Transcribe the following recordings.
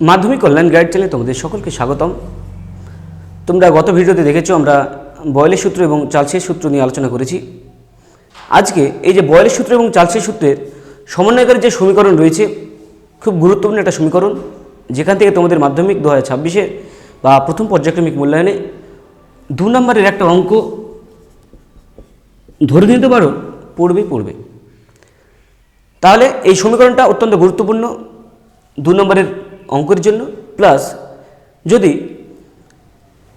মাধ্যমিক কল্যাণ গাইড চ্যানেলে তোমাদের সকলকে স্বাগতম। তোমরা গত ভিডিওতে দেখেছ, আমরা বয়লের সূত্র এবং চালসের সূত্র নিয়ে আলোচনা করেছি। আজকে এই যে বয়লের সূত্র এবং চালসের সূত্রের সমন্বয়কারী যে সমীকরণ রয়েছে, খুব গুরুত্বপূর্ণ একটা সমীকরণ, যেখান থেকে তোমাদের মাধ্যমিক দু হাজার ছাব্বিশে বা প্রথম পর্যায়ক্রমিক মূল্যায়নে দু নম্বরের একটা অঙ্ক ধরে নিতে পারো, পড়বে পড়বে। তাহলে এই সমীকরণটা অত্যন্ত গুরুত্বপূর্ণ। দু নম্বরের অঙ্কের জন্য প্লাস যদি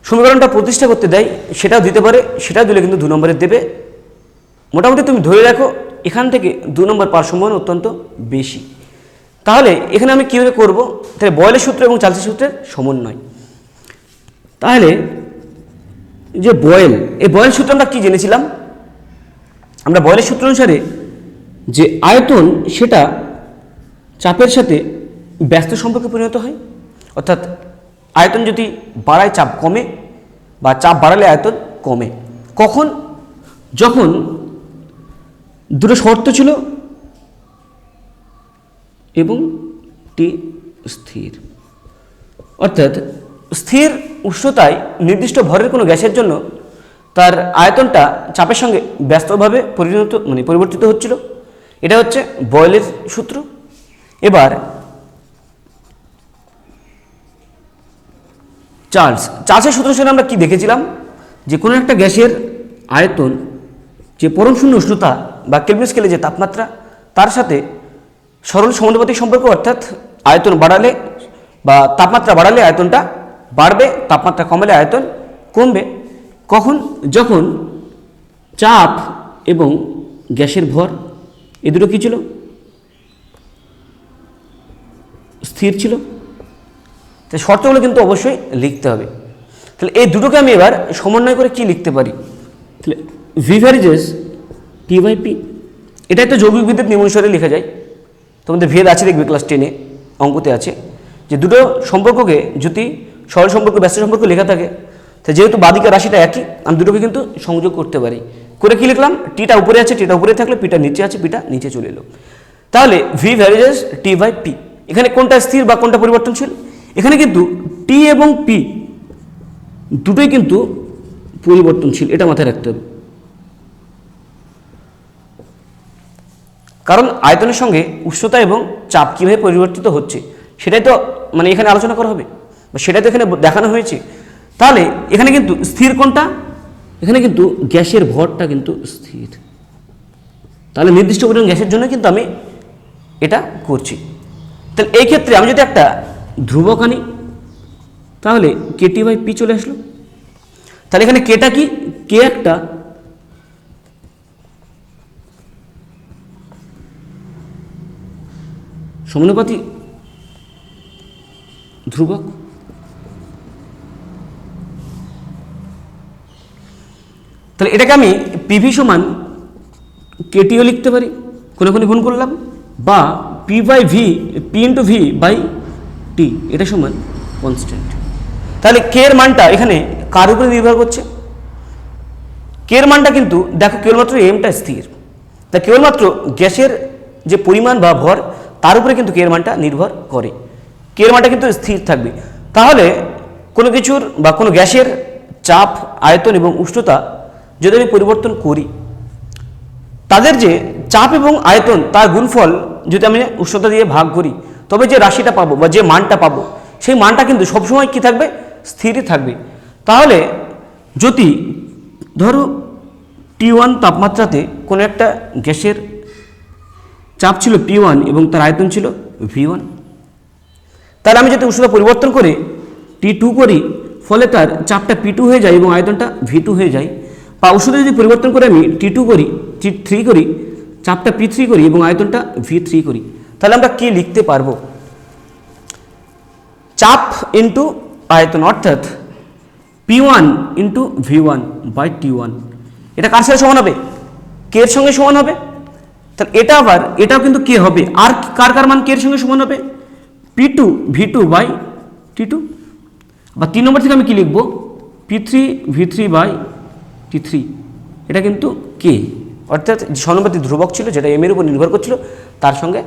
সমীকরণটা প্রতিষ্ঠা করতে দেয়, সেটাও দিতে পারে, সেটাও দিলে কিন্তু দু নম্বরের দেবে। মোটামুটি তুমি ধরে রাখো, এখান থেকে দু নম্বর পাওয়ার সম্ভাবনা অত্যন্ত বেশি। তাহলে এখানে আমি কীভাবে করব? তাহলে বয়লের সূত্র এবং চালসি সূত্রের সমন্বয়। তাহলে যে বয়েল, এই বয়েল সূত্র আমরা কী জেনেছিলাম? আমরা বয়লের সূত্র অনুসারে যে আয়তন, সেটা চাপের সাথে ব্যস্ত সম্পর্কে পরিণত হয়? অর্থাৎ আয়তন যদি বাড়ায়, চাপ কমে বা চাপ বাড়ালে আয়তন কমে। কখন? যখন দুটো শর্ত ছিল এবং টি স্থির। অর্থাৎ স্থির উষ্ণতায় নির্দিষ্ট ভরের কোনো গ্যাসের জন্য তার আয়তনটা চাপের সঙ্গে ব্যস্তভাবে পরিণত মানে পরিবর্তিত হচ্ছিল। এটা হচ্ছে বয়েলের সূত্র। এবার চার্লস, চার্লসের সূত্র হিসেবে আমরা কি দেখেছিলাম? যে কোনো একটা গ্যাসের আয়তন, যে পরম শূন্য উষ্ণতা বা কেলভিন স্কেলে যে তাপমাত্রা, তার সাথে সরল সমানুপাতিক সম্পর্ক, অর্থাৎ আয়তন বাড়ালে বা তাপমাত্রা বাড়ালে আয়তনটা বাড়বে, তাপমাত্রা কমালে আয়তন কমবে। কখন? যখন চাপ এবং গ্যাসের ভর, এ দুটো কী ছিল? স্থির ছিল। তো শর্তগুলো কিন্তু অবশ্যই লিখতে হবে। তাহলে এই দুটোকে আমি এবার সমন্বয় করে কি লিখতে পারি? তাহলে ভিভারিজেস টি বাই পি এটা একটা যৌগিক বিদ্যুৎ নিয়মানুসারে লেখা যায়। তোমাদের ভেদ আছে দেখবে ক্লাস টেনে অঙ্কতে আছে। যে দুটো সম্পর্ককে যদি সরল সম্পর্ক, ব্যস্ত সম্পর্ক লেখা থাকে তো যেহেতু বাদিকা রাশিটা একই, আমি দুটোকে কিন্তু সংযোগ করতে পারি। করে কি লিখলাম? টিটা উপরে আছে টিটা উপরে থাকলে পিটা নিচে আছে পিটা নিচে চলে এলো। তাহলে V varies T by P এখানে কোনটা স্থির বা কোনটা পরিবর্তনশীল? এখানে কিন্তু টি এবং পি দুটোই কিন্তু পরিবর্তনশীল, এটা মাথায় রাখতে হবে। কারণ আয়তনের সঙ্গে উষ্ণতা এবং চাপ কীভাবে পরিবর্তিত হচ্ছে, সেটাই তো মানে এখানে আলোচনা করা হবে, বা সেটাই তো এখানে দেখানো হয়েছে। তাহলে এখানে কিন্তু স্থির কোনটা এখানে কিন্তু গ্যাসের ভরটা কিন্তু স্থির। তাহলে নির্দিষ্ট পরিমাণ গ্যাসের জন্য কিন্তু আমি এটা করছি। তাহলে এই ক্ষেত্রে আমি যদি একটা ধ্রুবক আনি তাহলে কেটি বাই পি চলে আসলো? তাহলে এখানে কেটা কি? কে একটা? সমানুপাতি ধ্রুবক। তাহলে এটাকে আমি পিভি সমান কেটিও লিখতে পারি। কোনো কোনো গুণ করলাম? বা P by V P into V by T, এটা সমান কনস্ট্যান্ট তাহলে কে এর মানটা এখানে কার উপরে নির্ভর করছে? কে এর মানটা কিন্তু দেখো কেবলমাত্র এমটা স্থির। তা কেবলমাত্র গ্যাসের যে পরিমাণ বা ভর, তার উপরে কিন্তু কে এর মানটা নির্ভর করে। কে এর মানটা কিন্তু স্থির থাকবে। তাহলে কোনো কিছুর বা কোনো গ্যাসের চাপ, আয়তন এবং উষ্ণতা যদি আমি পরিবর্তন করি, তাদের যে চাপ এবং আয়তন, তার গুণফল যদি আমি উষ্ণতা দিয়ে ভাগ করি তবে যে রাশিটা পাবো বা যে মানটা পাবো, সেই মানটা কিন্তু সবসময় কি থাকবে? স্থিরই থাকবে। তাহলে যদি ধরো টি ওয়ান তাপমাত্রাতে কোনো একটা গ্যাসের চাপ ছিল পি ওয়ান এবং তার আয়তন ছিল ভি ওয়ান তাহলে আমি যদি উষ্ণতা পরিবর্তন করে টি টু করি, ফলে তার চাপটা পি টু হয়ে যায় এবং আয়তনটা ভি টু হয়ে যায়। বা উষ্ণতা যদি পরিবর্তন করে আমি টি টু করি টি থ্রি করি, চাপটা পি থ্রি করি এবং আয়তনটা ভি থ্রি করি তাহলে আমরা কি লিখতে পারব? চাপ ইন্টু আয়তন অর্থাৎ P one into V one by T one. এটা কার সাথে সমান হবে? কে এর সঙ্গে সমান হবে? তাহলে এটা আবার, এটাও কিন্তু কে হবে? আর কার কার মান কে এর সঙ্গে সমান হবে? P two V two by T two. বা তিন নম্বর থেকে আমি কি লিখব? P three V three by T three. এটা কিন্তু কে? অর্থাৎ যে ধ্রুবক ছিল, যেটা এম এর উপর নির্ভর করছিল, তার সঙ্গে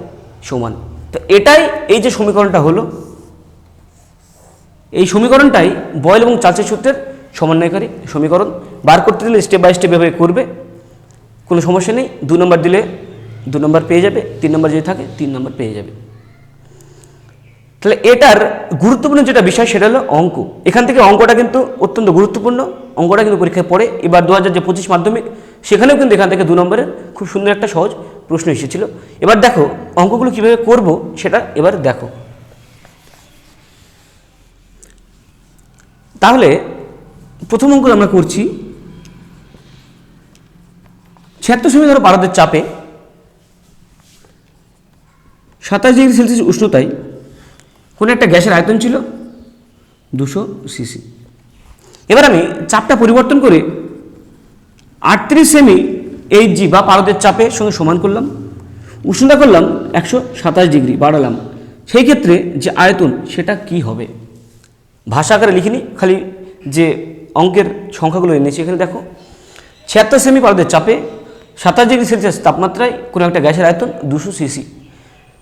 সমান। তো এটাই এই যে সমীকরণটা হলো, এই সমীকরণটাই বয়েল এবং চার্চের সূত্রের সমন্বয়কারী সমীকরণ। বার করতে দিলে স্টেপ বাই স্টেপ এভাবে করবে, কোনো সমস্যা নেই। দু নম্বর দিলে দু নম্বর পেয়ে যাবে, তিন নম্বর যদি থাকে, তিন নম্বর পেয়ে যাবে। তাহলে এটার গুরুত্বপূর্ণ যেটা বিষয় সেটা হলো অঙ্ক। এখান থেকে অঙ্কটা কিন্তু অত্যন্ত গুরুত্বপূর্ণ। অঙ্কটা কিন্তু পরীক্ষায় পড়ে। এবার দু হাজার যে পঁচিশ মাধ্যমিক, সেখানেও কিন্তু এখান থেকে দু নম্বরের খুব সুন্দর একটা সহজ প্রশ্ন এসেছিল। এবার দেখো, অঙ্কগুলো কীভাবে করব সেটা এবার দেখো। তাহলে প্রথম অঙ্ক আমরা করছি ছিয়াত্তর সময় ধরো ভারতের চাপে। সাতাশ ডিগ্রি সেলসিয়াস উষ্ণতায় কোনো একটা গ্যাসের আয়তন ছিল দুশো সিসি। এবার আমি চাপটা পরিবর্তন করে আটত্রিশ সেমি এইচ জি বা পারদের চাপের সঙ্গে সমান করলাম। উষ্ণতা করলাম একশো সাতাশ ডিগ্রি, বাড়ালাম। সেই ক্ষেত্রে যে আয়তন, সেটা কি হবে? ভাষা আকারে লিখিনি, খালি যে অঙ্কের সংখ্যাগুলো এনেছি, এখানে দেখো। ছিয়াত্তর সেমি পারদের চাপে সাতাশ ডিগ্রি সেলসিয়াস তাপমাত্রায় কোনো একটা গ্যাসের আয়তন দুশো সিসি।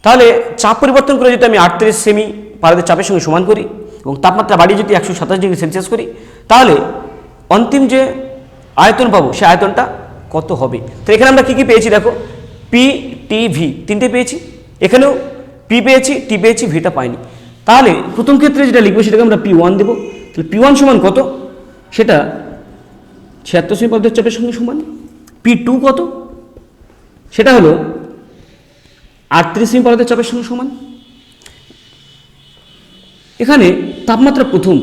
তাহলে চাপ পরিবর্তন করে যদি আমি আটত্রিশ সেমি পারদের চাপের সঙ্গে সমান করি এবং তাপমাত্রা বাড়িয়ে যদি একশো সাতাশ ডিগ্রি সেলসিয়াস করি, তাহলে অন্তিম যে আয়তন পাবো, সে আয়তনটা কত হবে? তো এখানে আমরা কী কী পেয়েছি দেখো? পি টি ভি তিনটে পেয়েছি। এখানেও পি পেয়েছি টি পেয়েছি ভিটা পাইনি। তাহলে প্রথম ক্ষেত্রে যেটা লিখব সেটাকে আমরা পি ওয়ান দেবো। তাহলে পি ওয়ান সমান কত? সেটা ছিয়াত্তর সেমি পদের চাপের সঙ্গে সমান। পি টু কত? সেটা হলো আটত্রিশ সেমি পদার্থের চাপের সঙ্গে সমান। এখানে তাপমাত্রা প্রথম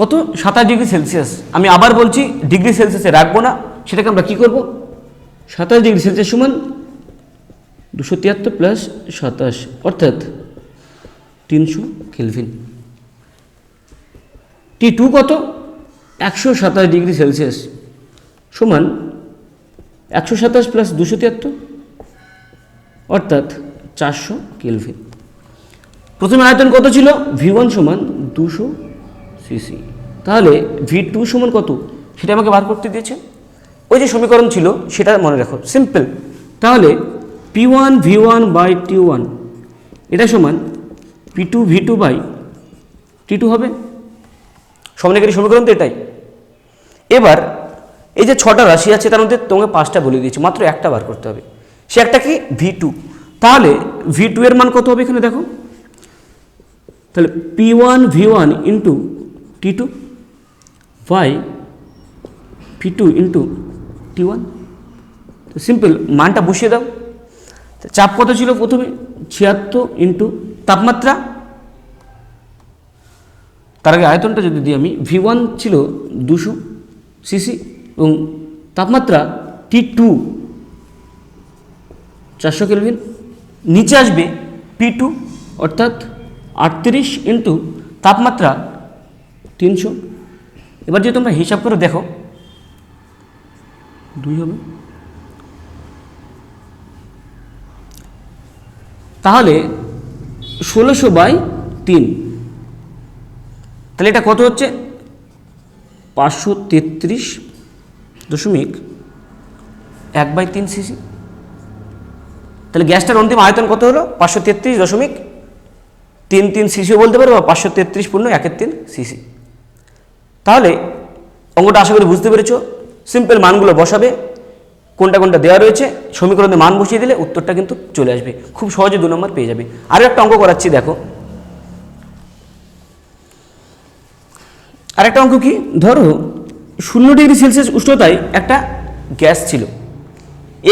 কত? সাতাশ ডিগ্রি সেলসিয়াস। আমি আবার বলছি, ডিগ্রি সেলসিয়াসে রাখব না। সেটাকে আমরা কি করব? সাতাশ ডিগ্রি সেলসিয়াস সমান দুশো তিয়াত্তর প্লাস সাতাশ, অর্থাৎ তিনশো কেলভিন। টি টু কত? একশো সাতাশ ডিগ্রি সেলসিয়াস সমান একশো সাতাশ প্লাস দুশো তিয়াত্তর, অর্থাৎ চারশো কেলভিন। প্রথমে আয়তন কত ছিল? ভি ওয়ান সমান দুশো সিসি তাহলে ভি টু সমান কত? সেটা আমাকে বার করতে দিয়েছে। ওই যে সমীকরণ ছিল, সেটা মনে রাখো সিম্পল তাহলে P one V one by T one এটা সমান P two V two by T two হবে? সমনেকারী সমীকরণ তো এটাই। এবার এই যে ছটা রাশি আছে, তার মধ্যে তোমাকে পাঁচটা বলে দিয়েছি, মাত্র একটা বার করতে হবে। সে একটা কি? ভি টু তাহলে ভি টু এর মান কত হবে এখানে দেখো? তাহলে P one V one into T two by P two into T one simple মানটা বসিয়ে দাও। চাপ কত ছিল প্রথমে? ছিয়াত্তর ইন্টু তাপমাত্রা? তার আগে আয়তনটা যদি দিই আমি ভি ওয়ান ছিল দুশো সিসি এবং তাপমাত্রা টি টু চারশো কেলভিন। নিচে আসবে পি টু অর্থাৎ আটত্রিশ ইন্টু তাপমাত্রা তিনশো। এবার যদি তোমরা হিসাব করে দেখো দুই হবে। তাহলে ষোলোশো বাই তিন। তাহলে এটা কত হচ্ছে? পাঁচশো তেত্রিশ দশমিক এক বাই তিন সিসি। তাহলে গ্যাসটার অন্তিম আয়তন কত হলো? পাঁচশো তেত্রিশ দশমিক তিন তিন সিসিও বলতে পারো বা পাঁচশো তেত্রিশ পূর্ণ একের তিন সিসি। তাহলে অঙ্কটা আশা করি বুঝতে পেরেছ। সিম্পল মানগুলো বসাবে, কোনটা কোনটা দেওয়া রয়েছে, সমীকরণে মান বসিয়ে দিলে উত্তরটা কিন্তু চলে আসবে, খুব সহজে দু নম্বর পেয়ে যাবে। আরও একটা অঙ্ক করাচ্ছি, দেখো। আরেকটা অঙ্ক কি? ধরো, শূন্য ডিগ্রি সেলসিয়াস উষ্ণতায় একটা গ্যাস ছিল।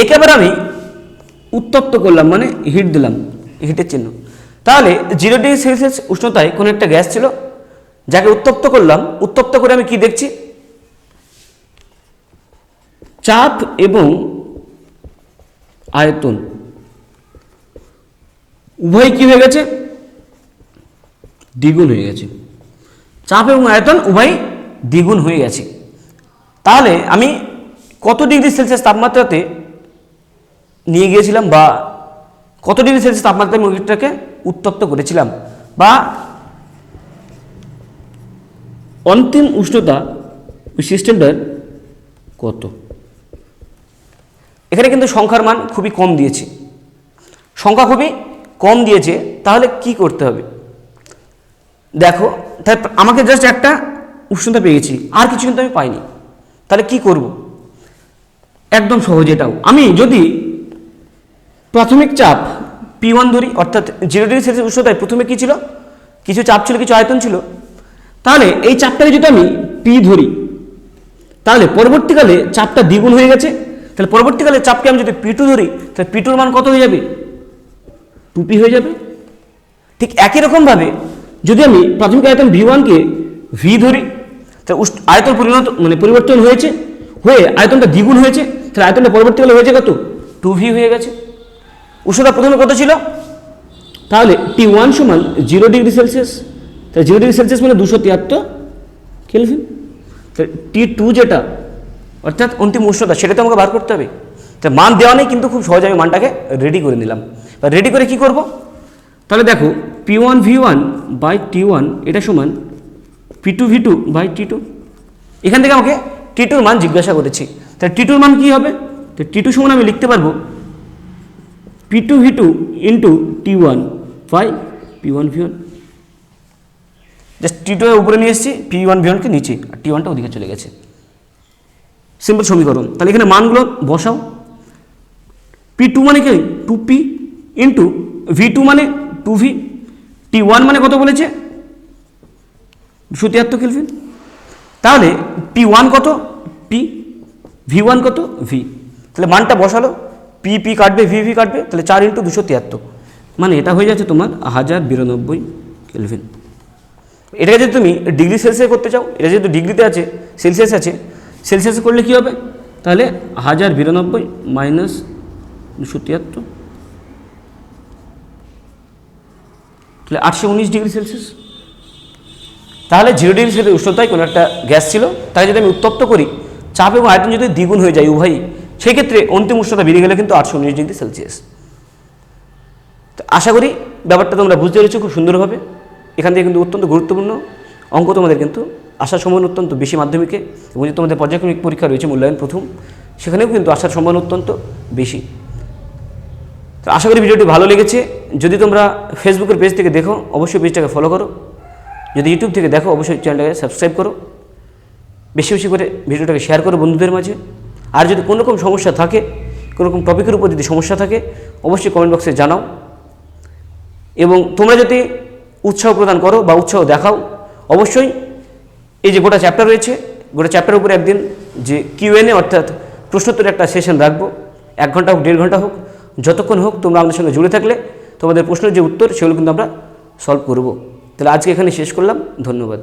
একে আমি উত্তপ্ত করলাম মানে হিট দিলাম, হিটের চিহ্ন। তাহলে জিরো ডিগ্রি সেলসিয়াস উষ্ণতায় কোনো একটা গ্যাস ছিল, যাকে উত্তপ্ত করলাম, উত্তপ্ত করে আমি কি দেখছি? চাপ এবং আয়তন। উভয় কি হয়ে গেছে? দ্বিগুণ হয়ে গেছে। চাপ এবং আয়তন উভয় দ্বিগুণ হয়ে গেছে। তাহলে আমি কত ডিগ্রি সেলসিয়াস তাপমাত্রাতে নিয়ে গিয়েছিলাম বা কত ডিগ্রি সেলসিয়াস তাপমাত্রায় মুরগিটাকে উত্তপ্ত করেছিলাম বা অন্তিম উষ্ণতা ওই সিস্টেমটার কত? এখানে কিন্তু সংখ্যার মান খুবই কম দিয়েছে। সংখ্যা খুবই কম দিয়েছে, তাহলে কি করতে হবে? দেখো, তাই আমাকে জাস্ট একটা উষ্ণতা পেয়েছি, আর কিছু কিন্তু আমি পাইনি। তাহলে কি করব? একদম সহজ এটাও। আমি যদি প্রাথমিক চাপ পি ওয়ান ধরি, অর্থাৎ জিরো ডিগ্রি সেলসিয়াস উষ্ণতায়, প্রথমে কী ছিল? কিছু চাপ ছিল, কিছু আয়তন ছিল। তাহলে এই চাপটাকে যদি আমি পি ধরি, তাহলে পরবর্তীকালে চাপটা দ্বিগুণ হয়ে গেছে তাহলে পরবর্তীকালে চাপকে আমি যদি পিটু ধরি, তাহলে পি টুর মান কত হয়ে যাবে? টু পি হয়ে যাবে। ঠিক একই রকমভাবে যদি আমি প্রাথমিক আয়তন ভি ওয়ানকে ভি ধরি, তাহলে আয়তন পরিণত মানে পরিবর্তন হয়েছে, হয়ে আয়তনটা দ্বিগুণ হয়েছে, তাহলে আয়তনটা পরবর্তীকালে হয়েছে কত? টু ভি হয়ে গেছে। উষ্ণতা প্রথমে কত ছিল? তাহলে টি ওয়ান সমান জিরো ডিগ্রি সেলসিয়াস তাহলে জিরো ডিগ্রি সেলসিয়াস মানে দুশো তিয়াত্তর কেলভিন টি টু যেটা অর্থাৎ অন্তিম উষ্ণতা, সেটা তো আমাকে বার করতে হবে। তা মান দেওয়া নেই, কিন্তু খুব সহজে আমি মানটাকে রেডি করে নিলাম। রেডি করে কি করব? তাহলে দেখো P one V one by T one এটা সমান P two V two by T two এখান থেকে আমাকে টি টুর মান জিজ্ঞাসা করেছি। তাহলে টি টুর মান কী হবে? তো টি টু সমান আমি লিখতে পারব P two V two into T one by P one V one just T two উপরে নিয়ে এসেছি পি ওয়ান ভি ওয়ানকে নিচে, আর টি ওয়ানটা ওদিকে চলে গেছে। সিম্পল সমীকরণ। তাহলে এখানে মানগুলো বসাও। পি টু মানে কি? Two P into V two মানে টু ভি টি ওয়ান মানে কত বলেছে? দুশো তিয়াত্তর কেলভিন তাহলে পি ওয়ান কত? পি ভি ওয়ান কত? ভি তাহলে মানটা বসালো। পি পি কাটবে ভি ভি কাটবে। তাহলে চার ইন্টু দুশো তিয়াত্তর। মানে এটা হয়ে যাচ্ছে তোমার হাজার বিরানব্বই কেলভিন এটাকে যদি তুমি ডিগ্রি সেলসিয়াস করতে চাও, এটা যেহেতু ডিগ্রিতে আছে সেলসিয়াস আছে সেলসিয়াসে করলে কী হবে? তাহলে হাজার বিরানব্বই মাইনাস দুশো তিয়াত্তর তাহলে আটশো উনিশ ডিগ্রি সেলসিয়াস তাহলে জিরো ডিগ্রি সেলসিয়াস উষ্ণতায় কোনো একটা গ্যাস ছিল তাই যদি আমি উত্তপ্ত করি, চাপ এবং আয়তন যদি দ্বিগুণ হয়ে যায় উভয়ই সেই ক্ষেত্রে অন্তিম উষ্ণতা বেরিয়ে গেলে কিন্তু আটশো উনিশ ডিগ্রি সেলসিয়াস তো আশা করি ব্যাপারটা তোমরা বুঝতে পেরেছ খুব সুন্দরভাবে। এখান থেকে কিন্তু অত্যন্ত গুরুত্বপূর্ণ। অঙ্ক তোমাদের কিন্তু আসার সম্ভাবনা অত্যন্ত বেশি মাধ্যমিকে এবং যে তোমাদের পর্যায়ক্রমিক পরীক্ষা রয়েছে, মূল্যায়ন প্রথম, সেখানেও কিন্তু আসার সম্ভাবনা অত্যন্ত বেশি। তো আশা করি ভিডিওটি ভালো লেগেছে। যদি তোমরা ফেসবুকের পেজ থেকে দেখো, অবশ্যই পেজটাকে ফলো করো। যদি ইউটিউব থেকে দেখো, অবশ্যই চ্যানেলটাকে সাবস্ক্রাইব করো। বেশি বেশি করে ভিডিওটাকে শেয়ার করো বন্ধুদের মাঝে। আর যদি কোনো রকম সমস্যা থাকে, কোনো রকম টপিকের উপর যদি সমস্যা থাকে, অবশ্যই কমেন্ট বক্সে জানাও। এবং তোমরা যদি উৎসাহ প্রদান করো বা উৎসাহ দেখাও, অবশ্যই এই যে গোটা চ্যাপ্টার রয়েছে, গোটা চ্যাপ্টার উপরে একদিন যে কিউএনএ অর্থাৎ প্রশ্নোত্তর একটা সেশন রাখব। এক ঘণ্টা হোক, দেড় ঘণ্টা হোক, যতক্ষণ হোক তোমরা আমাদের সঙ্গে জুড়ে থাকলে তোমাদের প্রশ্নের যে উত্তর, সেগুলো কিন্তু আমরা সলভ করব। তাহলে আজকে এখানে শেষ করলাম। ধন্যবাদ।